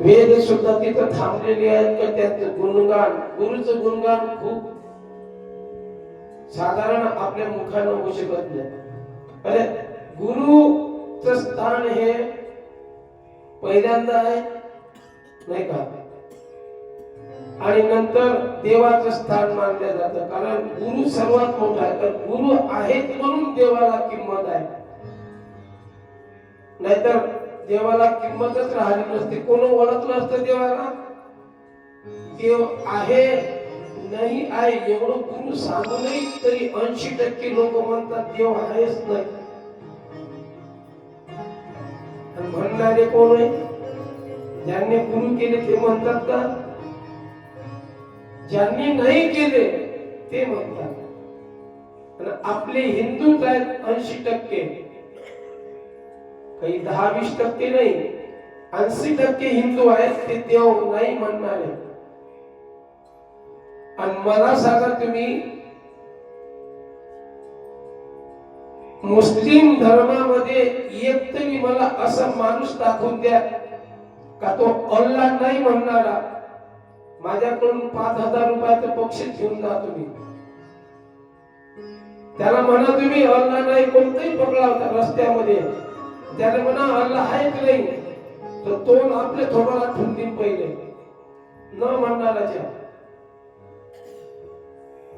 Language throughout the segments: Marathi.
वेद सुद्धा तिथं थांबलेले आहेत का त्याचं गुणगान गुरुचं गुणगान खूप साधारण आपल्या मुखानं होऊ शकत नाही. अरे गुरुचं स्थान हे पहिल्यांदा आहे नाही का? आणि नंतर देवाचं स्थान मानलं जातं. कारण गुरु सर्वात मोठा आहे. तर गुरु आहेत म्हणून देवाला किंमत आहे. नाहीतर देवाला किंमतच राहिली नसते. कोण ओळखलं असतं देवाला? देव आहे नाही आहे एवढं गुरु सांगूनही तरी ऐंशी टक्के लोक म्हणतात देव आहेच नाही. म्हणणारे कोण आहे? ज्यांनी गुरु केले ते म्हणतात का? ज्यांनी नाही केले ते म्हणतात. आपले हिंदूच आहेत ऐंशी टक्के. काही दहा वीस टक्के नाही ऐंशी टक्के हिंदू आहेत ते देव नाही म्हणणारे. आणि मला सांगा तुम्ही मुस्लिम धर्मामध्ये एक तरी मला असा माणूस दाखवून द्या का तो अल्ला नाही म्हणणारा. माझ्याकडून पाच हजार रुपयाचं बक्षीस घेऊन जा तुम्ही. त्याला म्हणा तुम्ही अल्ला नाही कोणतंही पकडा होता रस्त्यामध्ये. त्याला म्हणा अल्ला आहे नाही? तर तो आपल्या थोबाला ठुंदीन पहिले. न म्हणणाराच्या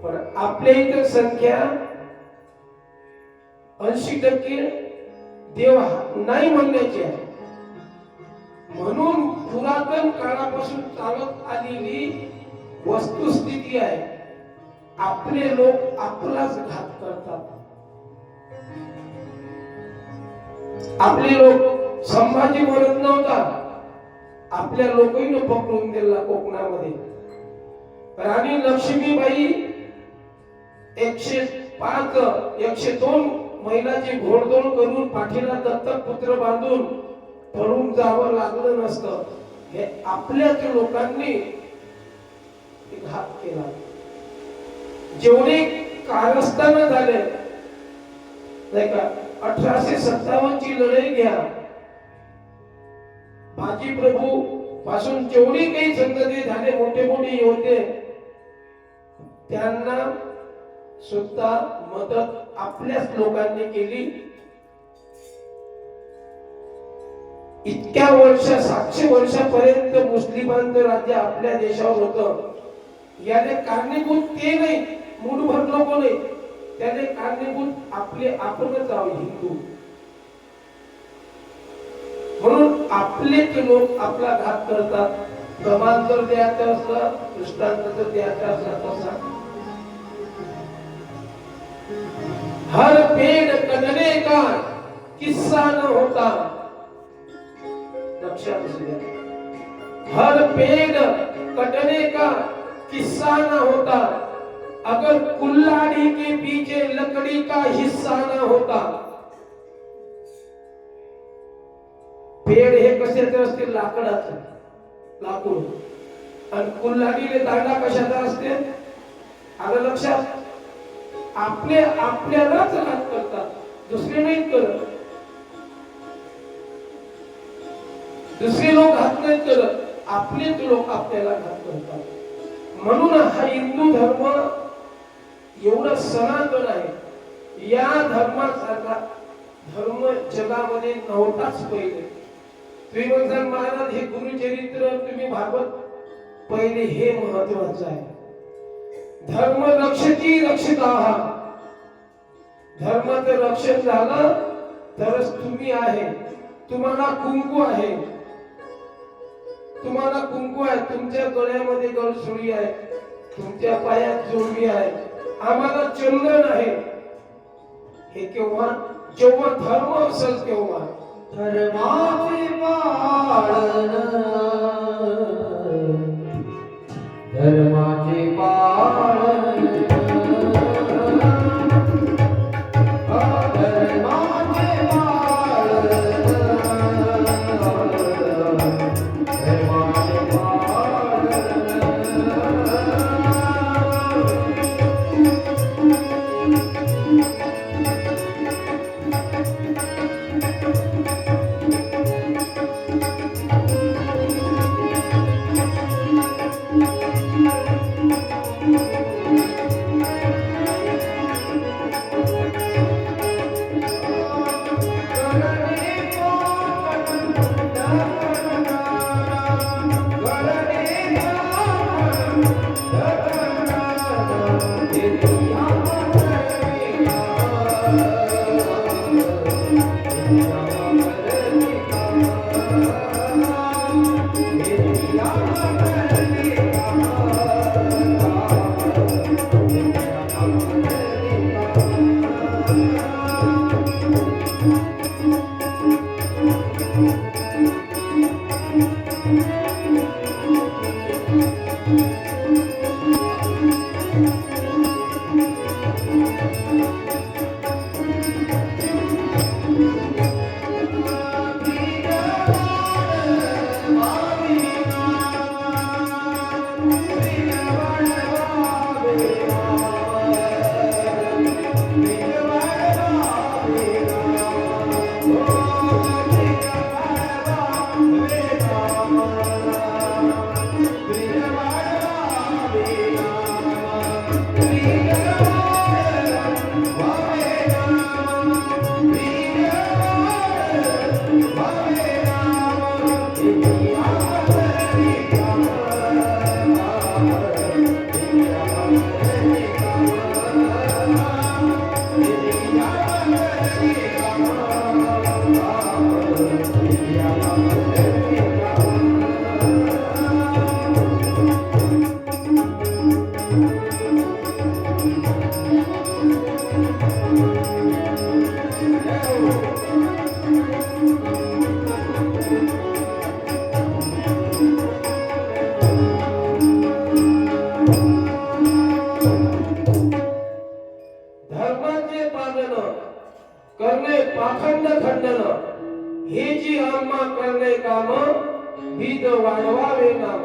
पण आपल्या इथं संख्या ऐंशी टक्के देव नाही म्हणण्याची आहे. म्हणून पुरातन काळापासून चालत आलेली वस्तुस्थिती आहे. आपले लोक आपलाच घात करतात. आपले लोक संभाजी म्हणत नव्हता. आपल्या लोकांनी पकडून दिला कोकणामध्ये. राणी लक्ष्मीबाई एकशे पाच एकशे दोन महिलाची घोडदोड करून पाठीला दत्तक पुत्र बांधून पळून जावं लागलं नसतं. हे आपल्याच लोकांनी घात केला. जेवढे कारस्थान झाले नाही का अठराशे सत्तावन्न ची लढाई घ्या. भाजी प्रभू पासून जेवढे काही संगती झाले मोठे मोठे होते त्यांना सुद्धा मदत आपल्याच लोकांनी केली. इतक्या वर्ष सातशे वर्षापर्यंत मुस्लिमांचं राज्य आपल्या देशावर होत. याने कारणीभूत ते नाही मूठभर लोक नाही. त्याने कारणीभूत आपले आपणच आहोत हिंदू. म्हणून आपले ते लोक आपला घात करतात. प्रमाण जर द्यायचं असलं दृष्टांत जर द्यायचा असला तसा हर पेड़ कटने का किस्सा न होता? लक्षात असू हर पेड़ कटने का किस्सा न होता? अगर कुल्हाड़ी के पीछे लकड़ी का हिस्सा न होता पेड़ हे कशाचे असते लाकडाचं लाकूड आणि कुल्हाडीले दांडा कशाचा असते? आलं लक्षात आपले आपल्यालाच हात करतात. दुसरे नाही करत. दुसरे लोक हात नाहीत करत. आपलेच लोक आपल्याला घात करतात. म्हणून हा हिंदू धर्म एवढं सनातन आहे. या धर्मासारखा धर्म जगामध्ये नव्हताच पहिले. श्रीमंत महाराज हे गुरुचरित्र तुम्ही भागवत पहिले हे महत्वाचं आहे. धर्म रक्षती आहात धर्माचं रक्षण झालं तरच तुम्ही आहे. तुम्हाला कुंकू आहे. तुम्हाला कुंकू आहे. तुमच्या गळ्यामध्ये गळसुळी आहे. तुमच्या पायात जोडवी आहे. आम्हाला चंदन आहे. हे केव्हा? जेव्हा धर्म असेल तेव्हा. धर्माचे पालन धर्माचे पालन करणे पाखंड खंडन हे जी आम्हा करणे काम भीत वाढवावे नाम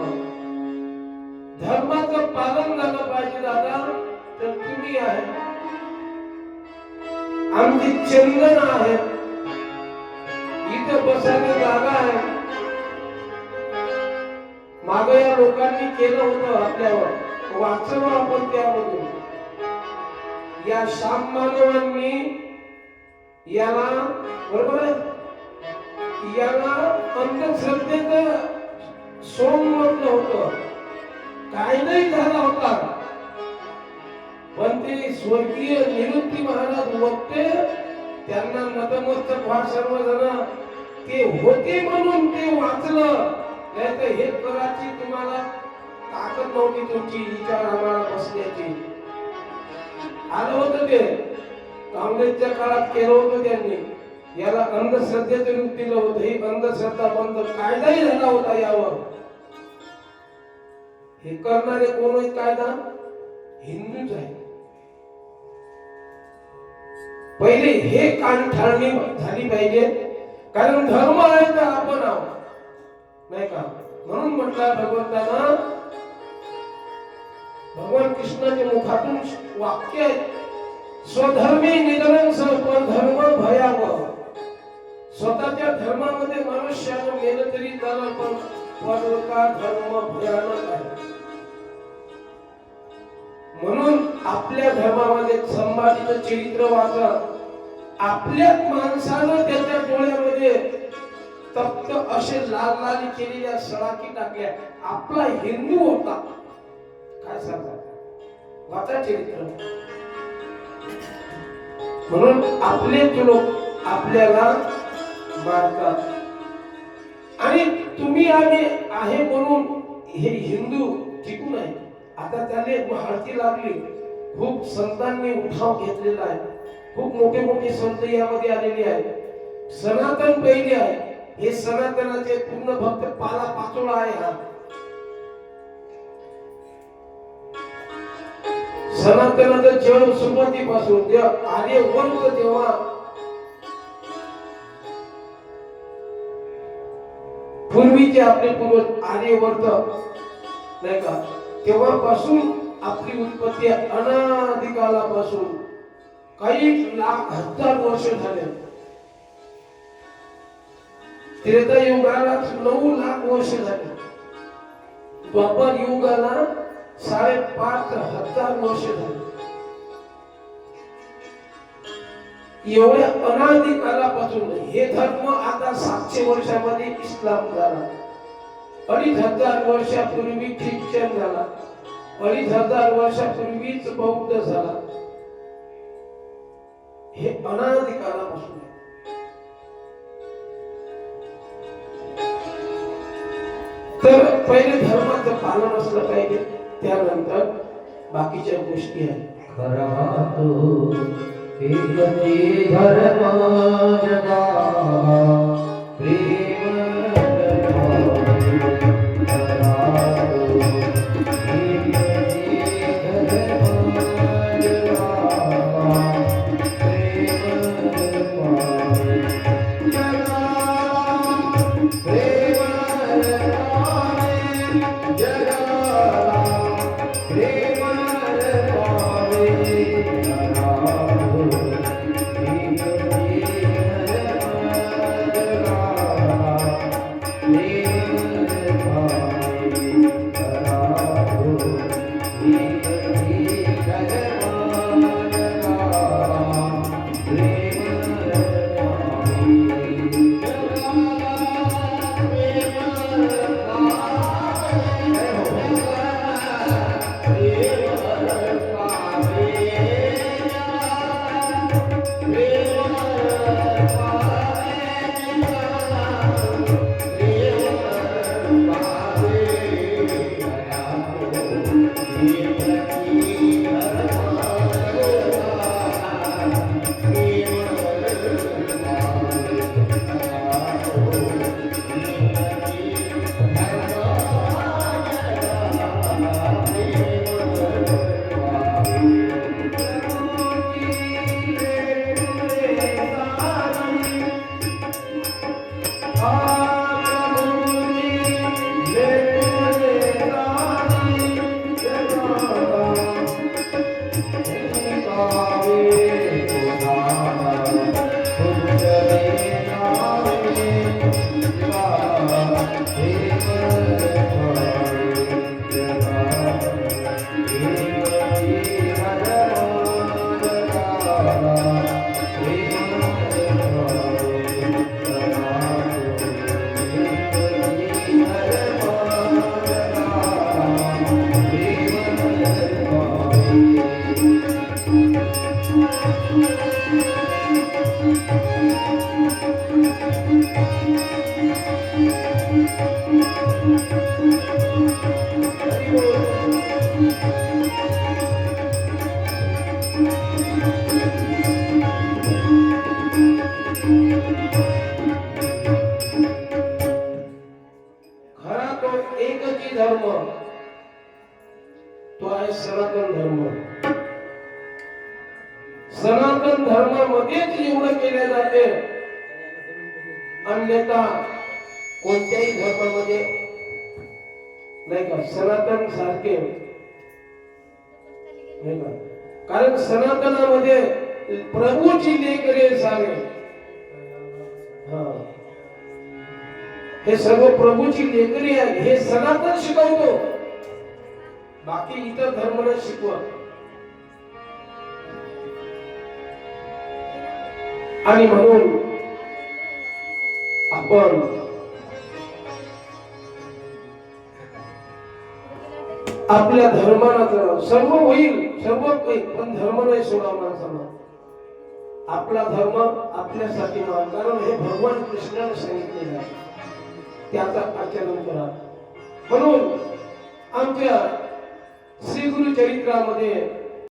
धर्माचं पालन झालं पाहिजे दादा तर तुम्ही आहे. आमची चंदन आहे. इथं बसायला जागा आहे. माग या लोकांनी केलं होतं आपल्यावर. वाचलो आपण त्यामधून. या श्याम मानवांनी याला बरोबर आहे? याला अंधश्रद्धेच सोन म्हटलं होतं. काय नाही झाला होता. पण ते स्वर्गीय निवृत्ती महाराज वक्ते त्यांना नतमस्तक व्हा सर्वजण. ते होते म्हणून ते वाचलं. नाही तर हे कराची तुम्हाला ताकद नव्हती तुमची विचार आम्हाला बसण्याची. आलं होतं ते. काँग्रेसच्या काळात केलं होतं त्यांनी. याला अंधश्रद्धेचे रूप दिलं होतं. ही अंधश्रद्धा बंद कायदाही झाला होता यावर. हे करणारे कोण कायदा? हिंदूच आहे पहिले हे कानठाळणी झाली पाहिजे. कारण धर्म आहे तर आपण आहोत. नाही का? म्हणून म्हटलं भगवंताना भगवान कृष्णाच्या मुखातून वाक्य आहे. स्वधर्मी निधन सर्व धर्म भयावह. स्वतःच्या धर्मामध्ये मनुष्यानं गेलं तरी त्याला पण परलोका धर्म भयानक आहे. म्हणून आपल्या धर्मामध्ये संभाजीचं चरित्र वाचा. आपल्याच माणसानं त्याच्या डोळ्यामध्ये तप्त असे लाल लाल केलेल्या सळाकी टाकल्या. आपला हिंदू होता. काय सांगा? वाचा चरित्र. म्हणून आपले लोक आपल्याला मारतात आणि तुम्ही आम्ही आहे म्हणून हे हिंदू टिकून आहे आता त्याने हळती लागली. खूप संतांनी उठाव घेतलेला आहे. खूप मोठे मोठे संत यामध्ये आलेले आहेत. सनातन पहिले आहे. हे सनातनाचे पूर्ण भक्त पाला पाचोळा आहे हा. सनातनाचं जेव्हा सुरुवातीपासून जेव्हा आर्य वर्ग जेव्हा पूर्वीचे आपले पूर्वज आर्यवर्त नाही का? तेव्हापासून आपली उत्पत्ती अनादिकालापासून काही लाख हजार वर्ष झाले. त्रेता युगाला नऊ लाख वर्ष झाले. द्वापर युगाला साडेपाच हजार वर्ष झाले. एवढ्या अनादी कालापासून हे धर्म आता सातशे वर्षामध्ये इस्लाम झाला. अडीच हजार वर्षापूर्वी ख्रिश्चन झाला. अडीच हजार वर्षापूर्वीच बौद्ध झाला. हे अनादी कालापासून तर पहिले धर्माचं पालन असलं पाहिजे. त्यानंतर बाकीच्या गोष्टी आहेत. धर्म जगा। धर्म. तो आहे सनातन धर्म. सनातन धर्मामध्येच एवढं केले जाते. अन्यथा कोणत्याही धर्मामध्ये नाही का? सनातन सारखे. कारण सनातनामध्ये प्रभूची लेकरे सारे. हा. हे सर्व प्रभूची लेकरी आहे हे सनातन शिकवतो. बाकी इतर धर्म शिकव शिकवत. आणि म्हणून आपण आपल्या धर्माला करावं सर्व होईल सर्व होईल पण धर्म नाही सोडावा माणसाला. आपला धर्म आपल्यासाठी मान कारण हे भगवान कृष्णाने सांगितलेलं आहे. त्याचा आचरण करा. म्हणून आमच्या श्री गुरु चरित्रामध्ये